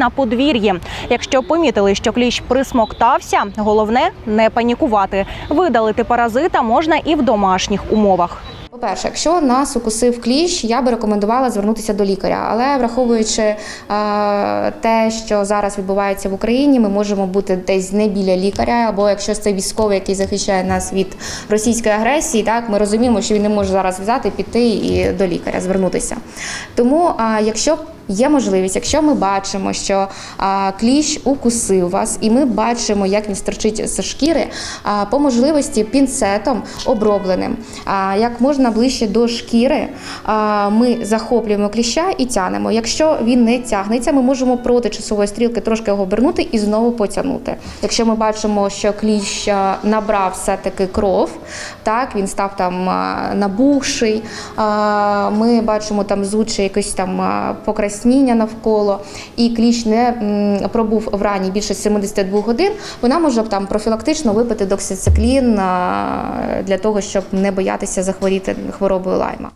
на подвір'ї. Якщо помітили, що кліщ присмоктався, головне не панікувати. Видалити паразита можна і в домашніх умовах. По-перше, якщо нас укусив кліщ, я би рекомендувала звернутися до лікаря. Але враховуючи е, те, що зараз відбувається в Україні, ми можемо бути десь не біля лікаря, або якщо це військовий, який захищає нас від російської агресії, так ми розуміємо, що він не може зараз взяти, піти і до лікаря звернутися. Тому, е, якщо Є можливість, якщо ми бачимо, що кліщ укусив вас, і ми бачимо, як він стерчить з шкіри, по можливості пінцетом обробленим, як можна ближче до шкіри, ми захоплюємо кліща і тянемо. Якщо він не тягнеться, ми можемо проти часової стрілки трошки його обернути і знову потягнути. Якщо ми бачимо, що кліщ набрав все-таки кров, так він став там набухший, ми бачимо там зуче якось там а, покраснення навколо, і кліщ не пробув в рані більше 72 годин, вона може там профілактично випити доксициклін для того, щоб не боятися захворіти хворобою лайма.